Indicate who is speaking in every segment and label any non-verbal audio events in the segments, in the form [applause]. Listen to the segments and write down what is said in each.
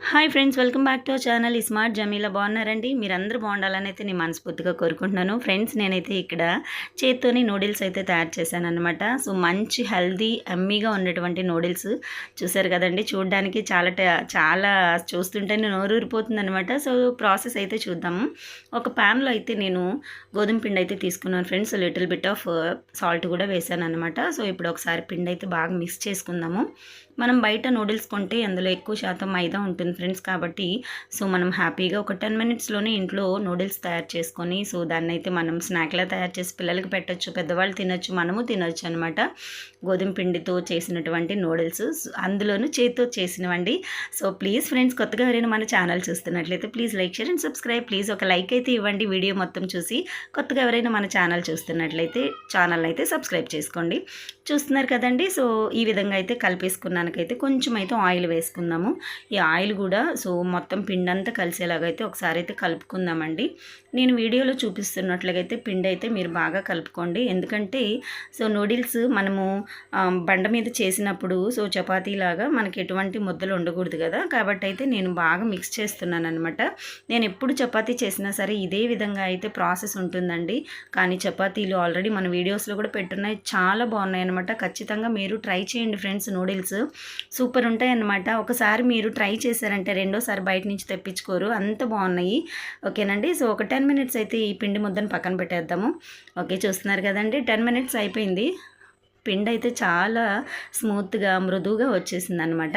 Speaker 1: Hi friends welcome back to channel ఈ smart Jamila బాగున్నారండి? మీరందరూ బాగుండాలని అయితే నేను మనస్ఫూర్తిగా కోరుకుంటున్నాను. ఫ్రెండ్స్ నేనైతే ఇక్కడ చేత్తోని నూడిల్స్ అయితే తయారు చేశాను సో మంచి హెల్దీ అమ్మీగా ఉన్నటువంటి నూడిల్స్ చూసారు కదండి? చూడడానికి చాలా చాలా చూస్తుంటేనే నోరూరిపోతుంది అనమాట సో ప్రాసెస్ అయితే చూద్దాము ఒక ప్యాన్లో అయితే నేను గోధుమ పిండి అయితే తీసుకున్నాను friends little bit of salt కూడా వేసాను అనమాట సో ఇప్పుడు ఒకసారి పిండి అయితే బాగా మిక్స్ చేసుకుందాము. మనం బయట నూడిల్స్ కొంటే అందులో ఎక్కువ శాతం మైదా ఉంటుంది. ఫ్రెండ్స్ కాబట్టి సో మనం హ్యాపీగా ఒక టెన్ మినిట్స్లోనే ఇంట్లో నూడిల్స్ తయారు చేసుకొని సో దాన్ని అయితే మనం స్నాక్లా తయారు చేసి పిల్లలకి పెట్టొచ్చు పెద్దవాళ్ళు తినొచ్చు మనము తినొచ్చు అనమాట గోధుమ పిండితో చేసినటువంటి నూడిల్స్ అందులోనూ చేతితో చేసినవండి. సో ప్లీజ్ ఫ్రెండ్స్ కొత్తగా ఎవరైనా మన ఛానల్ చూస్తున్నట్లయితే please like share and subscribe. Please ఒక లైక్ అయితే ఇవ్వండి వీడియో మొత్తం చూసి. కొత్తగా ఎవరైనా మన ఛానల్ చూస్తున్నట్లయితే ఛానల్ అయితే సబ్స్క్రైబ్ చేసుకోండి. చూస్తున్నారు కదండి సో ఈ విధంగా అయితే కలిపేసుకున్నానికైతే కొంచెం అయితే ఆయిల్ వేసుకుందాము. ఈ ఆయిల్ కూడా. సో మొత్తం పిండి అంతా కలిసేలాగైతే ఒకసారి అయితే కలుపుకుందామండి. నేను వీడియోలో చూపిస్తున్నట్లయితే పిండి అయితే మీరు బాగా కలుపుకోండి. ఎందుకంటే సో నూడిల్స్ మనము బండ మీద చేసినప్పుడు సో చపాతీలాగా మనకి ఎటువంటి ముద్దలు ఉండకూడదు కదా. కాబట్టి అయితే నేను బాగా మిక్స్ చేస్తున్నాను అనమాట నేను ఎప్పుడు చపాతీ చేసినా సరే ఇదే విధంగా అయితే ప్రాసెస్ ఉంటుందండి. కానీ చపాతీలు ఆల్రెడీ మన వీడియోస్లో కూడా పెట్టున్నాయి. చాలా బాగున్నాయి అనమాట ఖచ్చితంగా మీరు ట్రై చేయండి ఫ్రెండ్స్ నూడిల్స్. సూపర్ ఉంటాయనమాట ఒకసారి మీరు ట్రై చేశారంటే రెండోసారి బయట నుంచి తెప్పించుకోరు. అంత బాగున్నాయి. ఓకేనండి? సో ఒక టెన్ మినిట్స్ అయితే ఈ పిండి ముద్దను పక్కన పెట్టేద్దాము. ఓకే చూస్తున్నారు కదండి? టెన్ మినిట్స్ అయిపోయింది. పిండి అయితే చాలా స్మూత్గా మృదువుగా వచ్చేసింది అనమాట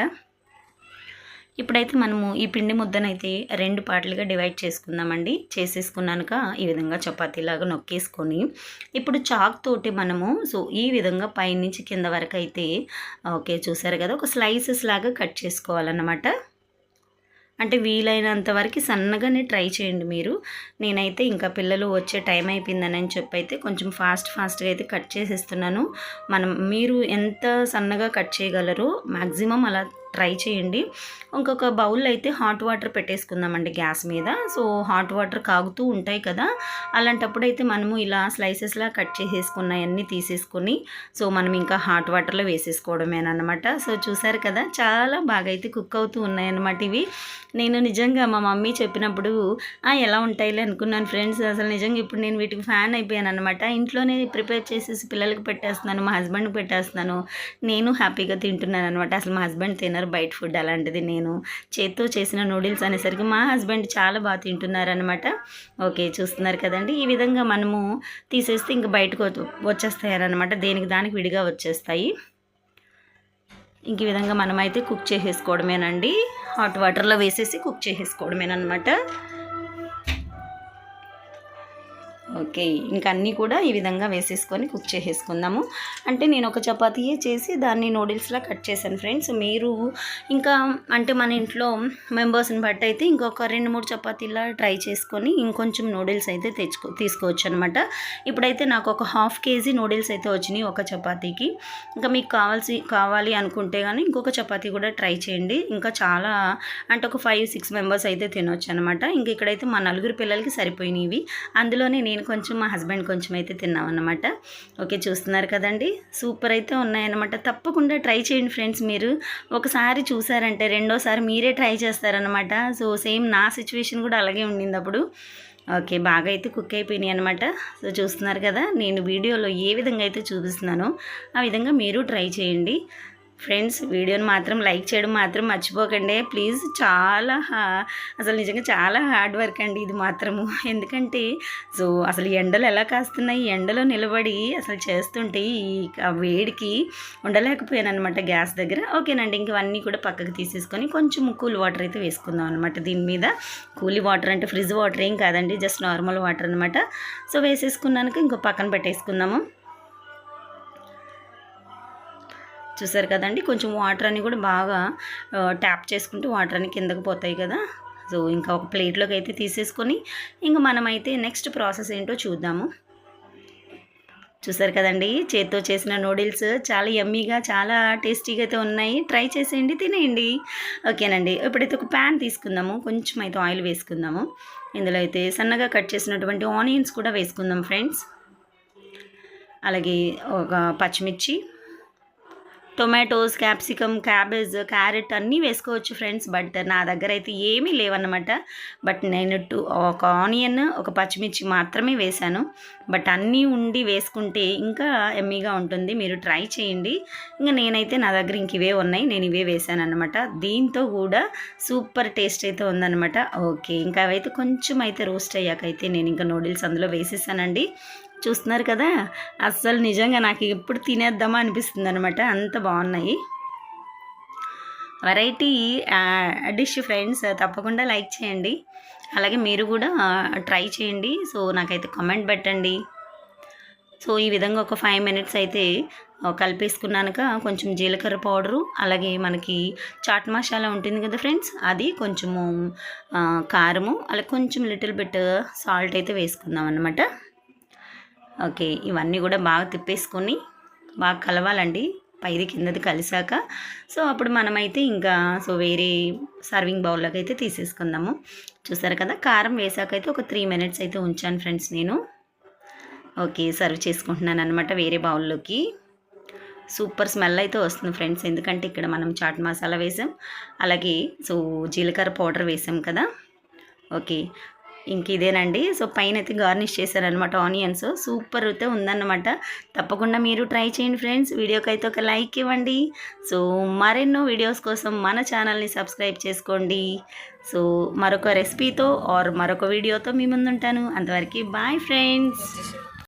Speaker 1: ఇప్పుడైతే మనము ఈ పిండి ముద్దనైతే రెండు పార్ట్లుగా డివైడ్ చేసుకుందామండి. చేసేసుకున్నాక ఈ విధంగా చపాతీలాగా నొక్కేసుకొని. ఇప్పుడు చాక్ తోటి మనము సో ఈ విధంగా పైనుంచి కింద వరకు అయితే ఓకే చూసారు కదా? ఒక స్లైసెస్ లాగా కట్ చేసుకోవాలన్నమాట. అంటే వీలైనంత వరకు సన్నగానే ట్రై చేయండి మీరు. నేనైతే ఇంకా పిల్లలు వచ్చే టైం అయిపోయిందని అని చెప్పి అయితే కొంచెం ఫాస్ట్ ఫాస్ట్గా అయితే కట్ చేసేస్తున్నాను. మనం మీరు ఎంత సన్నగా కట్ చేయగలరో మ్యాక్సిమం అలా ట్రై చేయండి. ఇంకొక బౌల్ అయితే హాట్ వాటర్ పెట్టేసుకుందామండి గ్యాస్ మీద. సో హాట్ వాటర్ కాగుతూ ఉంటాయి కదా అలాంటప్పుడు అయితే మనము ఇలా స్లైసెస్లా కట్ చేసేసుకున్నవన్నీ తీసేసుకొని సో మనం ఇంకా హాట్ వాటర్లో వేసేసుకోవడమేనమాట సో చూసారు కదా చాలా బాగా అయితే కుక్ అవుతూ ఉన్నాయన్నమాట ఇవి. నేను నిజంగా మా మమ్మీ చెప్పినప్పుడు ఎలా ఉంటాయిలే అనుకున్నాను ఫ్రెండ్స్. అసలు నిజంగా ఇప్పుడు నేను వీటికి ఫ్యాన్ అయిపోయాను అనమాట ఇంట్లోనే ప్రిపేర్ చేసేసి పిల్లలకి పెట్టేస్తున్నాను మా హస్బెండ్కి పెట్టేస్తున్నాను. నేను హ్యాపీగా తింటున్నాను అనమాట అసలు మా హస్బెండ్ తినరు. బయట ఫుడ్ అలాంటిది నేను చేత్తో చేసిన నూడిల్స్ అనేసరికి మా హస్బెండ్ చాలా బాగా తింటున్నారనమాట ఓకే చూస్తున్నారు కదండి. ఈ విధంగా మనము తీసేస్తే ఇంక బయటకు వచ్చేస్తాయి అనమాట దేనికి దానికి విడిగా వచ్చేస్తాయి. ఇంక విధంగా మనమైతే కుక్ చేసేసుకోవడమేనండి. హాట్ వాటర్లో వేసేసి కుక్ చేసేసుకోవడమేనమాట ఓకే ఇంకా అన్నీ కూడా ఈ విధంగా వేసేసుకొని కుక్ చేసేసుకుందాము. అంటే నేను ఒక చపాతీయే చేసి దాన్ని నూడిల్స్లా కట్ చేశాను ఫ్రెండ్స్. మీరు ఇంకా అంటే మన ఇంట్లో మెంబర్స్ని బట్టి అయితే ఇంకొక రెండు మూడు చపాతీలా ట్రై చేసుకొని ఇంకొంచెం నూడిల్స్ అయితే తెచ్చుకో తీసుకోవచ్చు అనమాట ఇప్పుడైతే నాకు ఒక హాఫ్ కేజీ నూడిల్స్ అయితే వచ్చినాయి ఒక చపాతీకి. ఇంకా మీకు కావాల్సి కావాలి అనుకుంటే కానీ ఇంకొక చపాతీ కూడా ట్రై చేయండి. ఇంకా చాలా అంటే ఒక ఫైవ్ సిక్స్ మెంబర్స్ అయితే తినొచ్చు అనమాట ఇంక ఇక్కడైతే మా నలుగురు పిల్లలకి సరిపోయినవి. అందులోనే నేను కొంచెం మా హస్బెండ్ కొంచెం అయితే తిన్నాం అనమాట ఓకే చూస్తున్నారు కదండి. సూపర్ అయితే ఉన్నాయన్నమాట. తప్పకుండా ట్రై చేయండి ఫ్రెండ్స్ మీరు. ఒకసారి చూసారంటే రెండోసారి మీరే ట్రై చేస్తారనమాట సో సేమ్ నా సిచ్యువేషన్ కూడా అలాగే ఉండింది అప్పుడు. ఓకే బాగా అయితే కుక్ అయిపోయినాయి అనమాట సో చూస్తున్నారు కదా నేను వీడియోలో ఏ విధంగా అయితే చూపిస్తున్నానో ఆ విధంగా మీరు ట్రై చేయండి. ఫ్రెండ్స్ వీడియోని మాత్రం లైక్ చేయడం మాత్రం మర్చిపోకండి. ప్లీజ్ చాలా హా- అసలు నిజంగా చాలా హార్డ్ వర్క్ అండి ఇది మాత్రము. [laughs] ఎందుకంటే సో అసలు ఎండలు ఎలా కాస్తున్నాయి? ఈ ఎండలో నిలబడి అసలు చేస్తుంటే ఈ వేడికి ఉండలేకపోయాను అనమాట గ్యాస్ దగ్గర. ఓకేనండి ఇంకవన్నీ కూడా పక్కకు తీసేసుకొని కొంచెం కూల్ వాటర్ అయితే వేసుకుందాం అనమాట దీని మీద. కూలీ వాటర్ అంటే ఫ్రిడ్జ్ వాటర్ ఏం కాదండి జస్ట్ నార్మల్ వాటర్ అనమాట సో వేసేసుకున్నాక ఇంకో పక్కన పెట్టేసుకుందాము. చూసారు కదండి? కొంచెం వాటర్ అని కూడా బాగా ట్యాప్ చేసుకుంటే వాటర్ అని కిందకు పోతాయి కదా? సో ఇంకా ఒక ప్లేట్లోకి అయితే తీసేసుకొని ఇంకా మనమైతే నెక్స్ట్ ప్రాసెస్ ఏంటో చూద్దాము. చూసారు కదండి? చేత్తో చేసిన నూడిల్స్ చాలా యమ్మీగా చాలా టేస్టీగా అయితే ఉన్నాయి. ట్రై చేసేయండి తినేయండి. ఓకేనండి. ఇప్పుడైతే ఒక ప్యాన్ తీసుకుందాము. కొంచెం అయితే ఆయిల్ వేసుకుందాము. ఇందులో అయితే సన్నగా కట్ చేసినటువంటి ఆనియన్స్ కూడా వేసుకుందాం ఫ్రెండ్స్ అలాగే ఒక పచ్చిమిర్చి టొమాటోస్ క్యాప్సికమ్ క్యాబేజ్ క్యారెట్ అన్నీ వేసుకోవచ్చు ఫ్రెండ్స్. బట్ నా దగ్గర అయితే ఏమీ లేవన్నమాట. బట్ నేను టూ ఒక ఆనియన్ ఒక పచ్చిమిర్చి మాత్రమే వేశాను. బట్ అన్నీ ఉండి వేసుకుంటే ఇంకా ఎమ్మీగా ఉంటుంది. మీరు ట్రై చేయండి. ఇంకా నేనైతే నా దగ్గర ఇంక ఇవే ఉన్నాయి. నేను ఇవే వేసాను అనమాట దీంతో కూడా సూపర్ టేస్ట్ అయితే ఉందన్నమాట. ఓకే ఇంకా అవైతే కొంచెం అయితే రోస్ట్ అయ్యాకైతే నేను ఇంకా నూడిల్స్ అందులో వేసేసానండి. చూస్తున్నారు కదా? అస్సలు నిజంగా నాకు ఎప్పుడు తినేద్దామా అనిపిస్తుంది అనమాట అంత బాగున్నాయి. వెరైటీ డిష్ ఫ్రెండ్స్ తప్పకుండా లైక్ చేయండి. అలాగే మీరు కూడా ట్రై చేయండి. సో నాకైతే కామెంట్ పెట్టండి. సో ఈ విధంగా ఒక ఫైవ్ మినిట్స్ అయితే కలిపేసుకున్నాక కొంచెం జీలకర్ర పౌడరు అలాగే మనకి చాట్ మసాలా ఉంటుంది కదా ఫ్రెండ్స్ అది కొంచెము కారము అలాగే కొంచెం లిటిల్ బిట్ సాల్ట్ అయితే వేసుకుందాం అన్నమాట ఓకే ఇవన్నీ కూడా బాగా తిప్పేసుకొని బాగా కలవాలండి. పైది కిందది కలిసాక. సో అప్పుడు మనమైతే ఇంకా సో వేరే సర్వింగ్ బౌల్లోకి అయితే తీసేసుకుందాము. చూసారు కదా కారం వేసాకైతే ఒక త్రీ మినిట్స్ అయితే ఉంచాను ఫ్రెండ్స్ నేను. ఓకే సర్వ్ చేసుకుంటున్నాను అనమాట వేరే బౌల్లోకి సూపర్ స్మెల్ అయితే వస్తుంది ఫ్రెండ్స్ ఎందుకంటే ఇక్కడ మనం చాట్ మసాలా వేసాం. అలాగే సో జీలకర్ర పౌడర్ వేసాం కదా. ఓకే ఇంక ఇదేనండి. సో పైన అయితే గార్నిష్ చేశారనమాట ఆనియన్స్. సూపర్ అయితే ఉందన్నమాట. తప్పకుండా మీరు ట్రై చేయండి ఫ్రెండ్స్. వీడియోకి అయితే ఒక లైక్ ఇవ్వండి. సో మరెన్నో వీడియోస్ కోసం మన ఛానల్ని సబ్స్క్రైబ్ చేసుకోండి. సో మరొక రెసిపీతో ఆర్ మరొక వీడియోతో మీ ముందుంటాను. అంతవరకు బాయ్ ఫ్రెండ్స్.